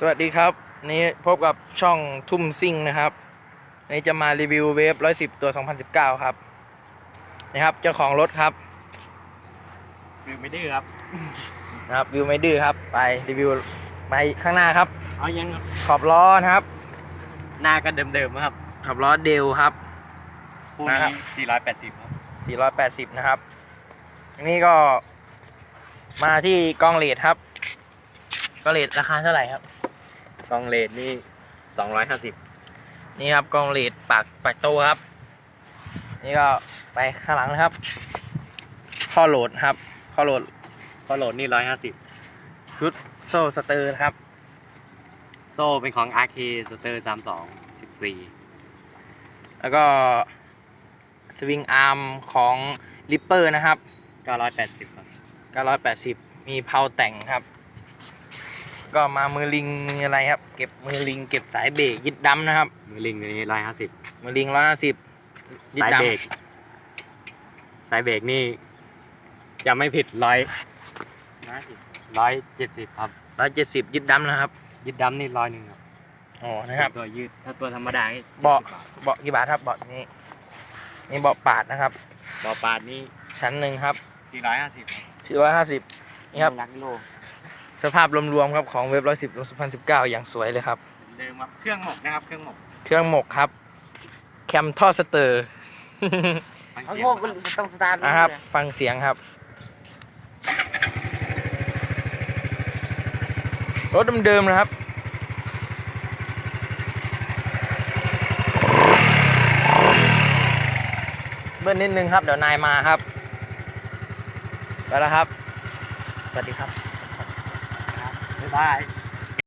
สวัสดีครับ นี่พบกับช่องทุ่มซิ่งนะครับนี่จะมารีวิวเวฟ110ตัว2019ครับนี่ครับเจ้าของรถครับวิวไม่ดื้อครับนะครับวิวไม่ดื้อครับไปรีวิวมาข้างหน้าครับเอายังขอบล้อนะครับ หน้าก็เดิมๆครับขอบล้อเดลครับคู่นะครับนี้480ครับ480นะครับอันนี้ก็มาที่กองเลดครับกองเลดราคาเท่าไหร่ครับ กองเลดนี่250นี่ครับกองเลดปากปากโตครับ นี่ก็ไปข้างหลังนะครับ ข้อโหลดครับ ข้อโหลดพอโหลดนี่150ชุดโซ่สเตอร์นะครับ โซ่เป็นของ RK Starter 32 14แล้วก็สวิงอาร์มของลิปเปอร์นะครับ980ครับ980มีเพาแต่งครับ ก็มามือลิงมืออะไรครับ เก็บมือลิง เก็บสายเบรกยึดดัมนะครับ มือลิงตัวนี้150มือลิงร้อยห้าสิบยึดสายดัมเบรกสายเบรกนี่จะไม่ผิดร้อยร้อยเจ็ดสิบครับร้อยเจ็ดสิบยึดดัมนะครับ ยึดดัมนี่ร้อยหนึ่งครับโอ้นะครับตัวยืดถ้าตัวธรรมดานี่เบาะเบาะกี่บาทครับเบาะนี้นี่เบาะปาดนะครับบอปาดนี่ชั้นหนึ่งครับ450ครับสี่ร้อยห้าสิบนี่ครับรักโล สภาพรวมๆครับของเว็บร้อยสิบสองพันสิบเก้าอย่างสวยเลยครับเดิมครับเครื่องหมกนะครับเครื่องหมกเครื่องหมกครับ แคมท่อสเตอร์ทั้งหมกต้องสตาร์ทนะครับ ฟังเสียงครับ รถเดิมๆนะครับเบิ้ลนิดนึงครับ เดี๋ยวนายมาครับ ไปแล้วครับ สวัสดีครับ บ๊ายบาย